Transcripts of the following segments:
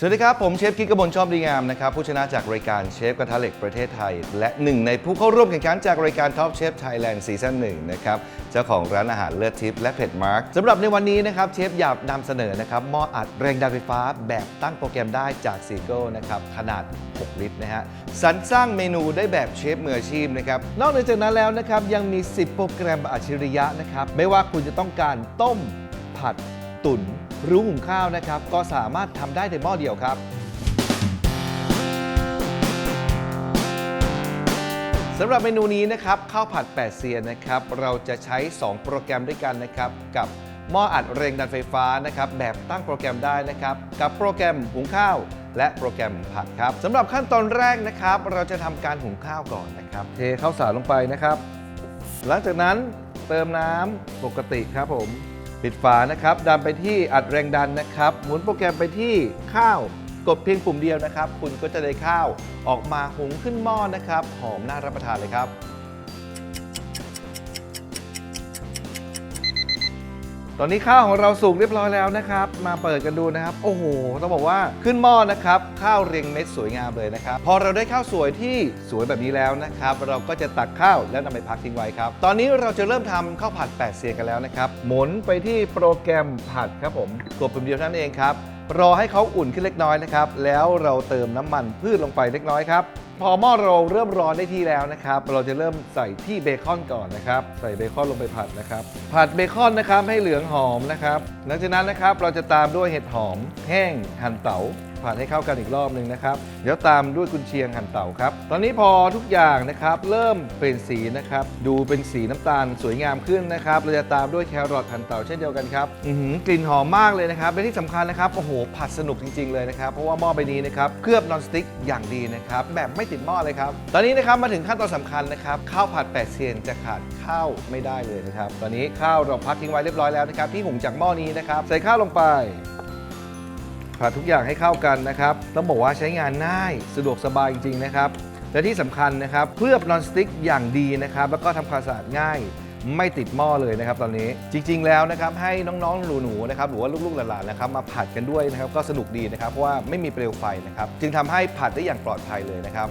สวัสดีครับ ผมเชฟกิ๊กกบลชอบดีงามนะครับ ผู้ชนะจากรายการเชฟกระทะเหล็กประเทศไทย และหนึ่งในผู้เข้าร่วมแข่งขันจากรายการ Top Chef Thailand ซีซั่นหนึ่งนะครับ เจ้าของร้านอาหารเลือดทิพย์และเผ็ดมาร์กสำหรับในวันนี้นะครับ เชฟอยากนำเสนอนะครับหม้ออัดแรงดันไฟฟ้าแบบตั้งโปรแกรมได้จากซีโก้นะครับ ขนาด 6 ลิตรนะฮะสรรสร้างเมนูได้แบบเชฟมืออาชีพนะครับนอกจากนั้นแล้วนะครับยังมี 10 โปรแกรมอัจฉริยะนะครับไม่ว่าคุณจะต้องการต้มผัด ตุ๋นหรือหุงข้าวนะครับ ก็สามารถทำได้ในหม้อเดียวครับสำหรับเมนูนี้นะครับข้าวผัด8เซียนนะครับ เราจะใช้ 2 โปรแกรมด้วยกันนะครับ กับหม้ออัดแรงดันไฟฟ้านะครับแบบตั้งโปรแกรมได้นะครับ กับโปรแกรมหุงข้าว และโปรแกรมผัดครับสำหรับขั้นตอนแรกนะครับ เราจะทำการหุงข้าวก่อนนะครับ เทข้าวสารลงไปนะครับ หลังจากนั้นเติมน้ำปกติครับผม ปิดฝานะครับ ดันไปที่อัดแรงดันนะครับ หมุนโปรแกรมไปที่ข้าว กดเพียงปุ่มเดียวนะครับ คุณก็จะได้ข้าวออกมาหุงขึ้นหม้อนะครับ หอมน่ารับประทานเลยครับ ตอนนี้ข้าวของเราสุกเรียบร้อยแล้วนะครับ มาเปิดกันดูนะครับ โอ้โห ต้องบอกว่าขึ้นหม้อนะครับ ข้าวเรียงเม็ดสวยงามเลยนะครับ พอเราได้ข้าวสวยที่สวยแบบนี้แล้วนะครับ เราก็จะตักข้าวแล้วนำไปพักทิ้งไว้ครับ ตอนนี้เราจะเริ่มทำข้าวผัด8เสียงกันแล้วนะครับ หมุนไปที่โปรแกรมผัดครับผมกดปุ่มเดียวนั้นเองครับ รอให้เขาอุ่นขึ้นเล็กน้อยนะครับ แล้วเราเติมน้ำมันพืชลงไปเล็กน้อยครับ พอหม้อเราเริ่มร้อนได้ที่แล้วนะครับ เราจะเริ่มใส่ที่เบคอนก่อนนะครับ ใส่เบคอนลงไปผัดนะครับ ผัดเบคอนนะครับให้เหลืองหอมนะครับ หลังจากนั้นนะครับเราจะตามด้วยเห็ดหอมแห้งหั่นเต๋า ผัดให้เข้ากันอีกรอบหนึ่งนะครับ เดี๋ยวตามด้วยกุนเชียงหั่นเต๋าครับ ตอนนี้พอทุกอย่างนะครับ เริ่มเปลี่ยนสีนะครับ ดูเป็นสีน้ำตาลสวยงามขึ้นนะครับ เราจะตามด้วยแครอทหั่นเต๋าเช่นเดียวกันครับอือหือกลิ่นหอมมากเลยนะครับและที่สำคัญนะครับโอ้โหผัดสนุกจริง ๆ เลยนะครับ เพราะว่าหม้อใบนี้นะครับเคลือบนอนสติ๊กอย่างดีนะครับแบบไม่ติดหม้อเลยครับ ตอนนี้นะครับมาถึงขั้นตอนสำคัญนะครับข้าวผัดแปดเซียนจะขาดข้าวไม่ได้เลยนะครับ ตอนนี้ข้าวเราพักทิ้งไว้เรียบร้อยแล้วนะครับที่หุงจากหม้อนี้นะครับใส่ข้าวลงไป ผัดทุกอย่างให้เข้ากันนะครับ ต้องบอกว่าใช้งานง่ายสะดวกสบายจริงๆนะครับ และที่สำคัญนะครับเคลือบนอนสติ๊กอย่างดีนะครับ แล้วก็ทำความสะอาดง่ายไม่ติดหม้อเลยนะครับตอนนี้จริง ๆ แล้วนะครับให้น้องๆหนูๆนะครับหรือว่าลูกๆหลานๆนะครับมาผัดกันด้วยนะครับก็สนุกดีนะครับเพราะว่าไม่มีเปลวไฟนะครับจึงทำให้ผัดได้อย่างปลอดภัยเลยนะครับ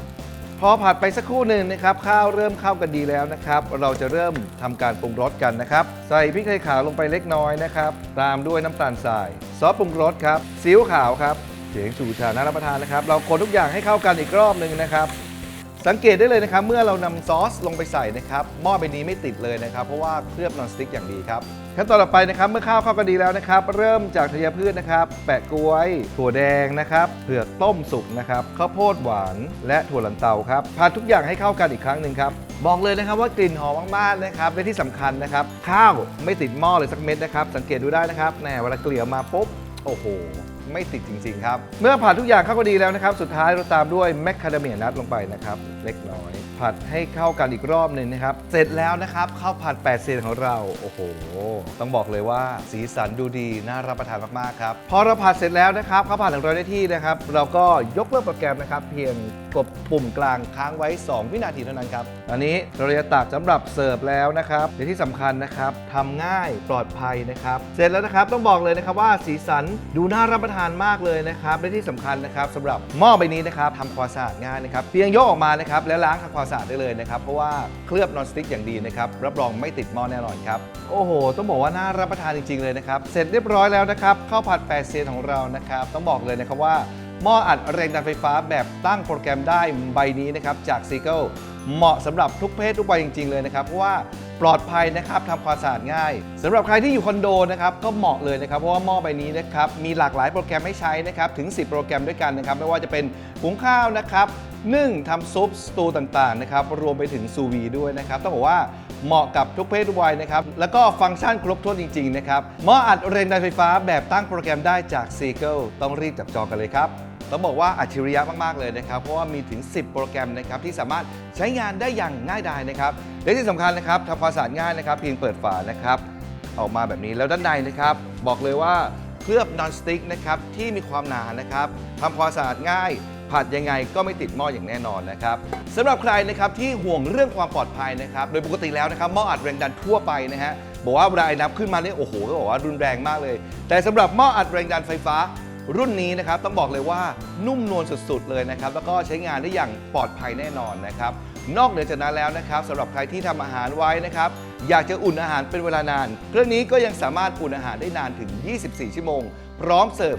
พอผัดไปสักครู่หนึ่งนะครับข้าวเริ่มเข้ากันดีแล้วนะครับ เราจะเริ่มทำการปรุงรสกันนะครับ ใส่พริกไทยขาวลงไปเล็กน้อยนะครับ ตามด้วยน้ำตาลทราย ซอสปรุงรสครับซีอิ๊วขาวครับเสียงฉูชาน่ารับประทานนะครับ เราคนทุกอย่างให้เข้ากันอีกรอบหนึ่งนะครับ สังเกตได้เลยนะครับ เมื่อเรานำซอสลงไปใส่นะครับหม้อใบนี้ไม่ติดเลยนะครับ เพราะว่าเคลือบนอนสติ๊กอย่างดีครับขั้นตอนต่อไปนะครับ เมื่อข้าวเข้ากันดีแล้วนะครับ เริ่มจากธัญพืชนะครับ แปะกล้วย ถั่วแดงนะครับเผือกต้มสุกนะครับข้าวโพดหวาน และถั่วลันเตาครับผัดทุกอย่างให้เข้ากันอีกครั้งหนึ่งครับบอกเลยนะครับว่ากลิ่นหอมมากๆนะครับและที่สำคัญนะครับ ข้าวไม่ติดหม้อเลยสักเม็ดนะครับ สังเกตดูได้นะครับแหมเวลาเกลี่ยมาปุ๊บโอ้โหไม่ติดจริงๆครับ เมื่อผัดทุกอย่างเข้ากันดีแล้วนะครับ สุดท้ายเราตามด้วยแมคคาเดเมียนัทลงไปนะครับ เล็กน้อย ผัดให้เข้ากันอีกรอบหนึ่งนะครับ เสร็จแล้วนะครับข้าวผัด8เซนของเรา โอ้โห ต้องบอกเลยว่าสีสันดูดีน่ารับประทานมากๆครับ พอเราผัดเสร็จแล้วนะครับข้าวผัดของเราได้ที่นะครับ เราก็ยกเลิกโปรแกรมนะครับ เพียงกดปุ่มกลางค้างไว้ 2 วินาทีเท่านั้นครับอันนี้เราจะตักสำหรับเสิร์ฟแล้วนะครับและที่สำคัญนะครับทำง่ายปลอดภัยนะครับ เสร็จแล้วนะครับต้องบอกเลยนะครับว่าสีสันดูน่ารับประทานมากเลยนะครับและที่สำคัญนะครับสำหรับหม้อใบนี้นะครับทำความสะอาดง่ายนะครับเพียงยกออกมานะครับแล้วล้างทำความสะอาดได้เลยนะครับ เพราะว่าเคลือบนอนสติ๊กอย่างดีนะครับ รับรองไม่ติดหม้อแน่นอนครับ โอ้โห ต้องบอกว่าน่ารับประทานจริง ๆ เลยนะครับ เสร็จเรียบร้อยแล้วนะครับข้าวผัดแปดเซียนของเรานะครับ ต้องบอกเลยนะครับว่าหม้ออัดแรงดันไฟฟ้าแบบตั้งโปรแกรมได้ใบนี้นะครับจากซีเกิลเหมาะสำหรับทุกเพศทุกวัยจริง ๆ เลยนะครับเพราะว่าปลอดภัยนะครับทำความสะอาดง่ายสำหรับใครที่อยู่คอนโดนะครับก็เหมาะเลยนะครับเพราะว่าหม้อใบนี้นะครับมีหลากหลายโปรแกรมให้ใช้นะครับถึง 10 โปรแกรมด้วยกันนะครับไม่ว่าจะเป็นหุงข้าวนะครับ นึ่งทำซุปสตูต่างๆนะครับรวมไปถึงซูวีด้วยนะครับต้องบอกว่าเหมาะกับทุกเพศทุกวัยนะครับแล้วก็ฟังก์ชันครบถ้วนจริงๆนะครับหม้ออัดแรงดันไฟฟ้าแบบตั้งโปรแกรมได้จากซีเกิลต้องรีบจับจองกันเลยครับต้องบอกว่าอัจฉริยะมากๆเลยนะครับ เพราะว่ามีถึง 10 โปรแกรมนะครับที่สามารถใช้งานได้อย่างง่ายดายนะครับและที่สำคัญนะครับทำความสะอาดง่ายนะครับ เพียงเปิดฝานะครับ ออกมาแบบนี้แล้วด้านในนะครับ บอกเลยว่าเคลือบนอนสติ๊กนะครับที่มีความหนานะครับทำความสะอาดง่าย ผัดยังไงก็ไม่ติดหม้ออย่างแน่นอนนะครับสำหรับใครนะครับที่ห่วงเรื่องความปลอดภัยนะครับโดยปกติแล้วนะครับหม้ออัดแรงดันทั่วไปนะฮะบอกว่าเวลาไอ้น้ำขึ้นมาเนี่ยโอ้โหก็บอกว่ารุนแรงมากเลย แต่สำหรับหม้ออัดแรงดันไฟฟ้ารุ่นนี้นะครับต้องบอกเลยว่านุ่มนวลสุดๆเลยนะครับแล้วก็ใช้งานได้อย่างปลอดภัยแน่นอนนะครับนอกเหนือจากนั้นแล้วนะครับสำหรับใครที่ทำอาหารไว้นะครับอยากจะอุ่นอาหารเป็นเวลานานเครื่องนี้ก็ยังสามารถอุ่นอาหารได้นานถึง 24 ชั่วโมง พร้อมเสิร์ฟ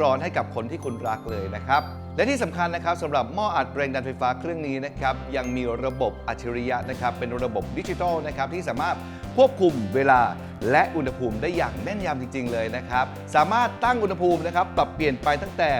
ร้อนๆให้กับคนที่คุณรักเลยนะครับ และที่สำคัญนะครับสำหรับหม้ออัดแรงดันไฟฟ้าเครื่องนี้นะครับยังมีระบบอัจฉริยะนะครับเป็นระบบดิจิทัลนะครับที่สามารถควบคุมเวลาและอุณหภูมิได้อย่างแม่นยำจริง ๆ เลยนะครับ สามารถตั้งอุณหภูมินะครับปรับเปลี่ยนไปตั้งแต่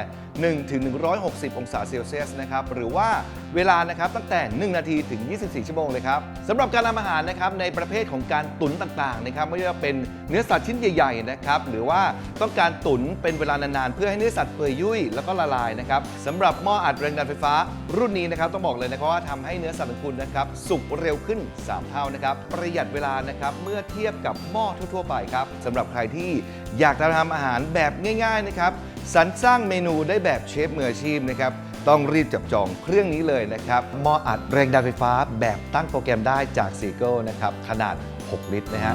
1 ถึง 160 องศาเซลเซียสนะครับ หรือว่าเวลานะครับตั้งแต่ 1 นาทีถึง 24 ชั่วโมงเลยครับสำหรับการทำอาหารนะครับในประเภทของการตุ๋นต่างๆนะครับไม่ว่าจะเป็นเนื้อสัตว์ชิ้นใหญ่ๆนะครับหรือว่าต้องการตุ๋นเป็นเวลานานๆ เพื่อให้เนื้อสัตว์เปื่อยยุ่ยแล้วก็ละลายนะครับสำหรับหม้ออัดแรงดันไฟฟ้า รุ่นนี้นะครับต้องบอกเลยนะครับว่าทำให้เนื้อสัตว์ของคุณนะครับสุกเร็วขึ้น 3 เท่านะครับประหยัดเวลานะครับเมื่อเทียบกับหม้อทั่วๆ ไปครับสำหรับใครที่อยากจะทำอาหารแบบง่ายๆนะครับ สรรสร้างเมนูได้แบบเชฟมืออาชีพนะครับ ต้องรีบจับจองเครื่องนี้เลยนะครับหม้ออัดแรงดันไฟฟ้าแบบตั้งโปรแกรมได้จากซีเกิลนะครับ ขนาด 6 ลิตรนะฮะ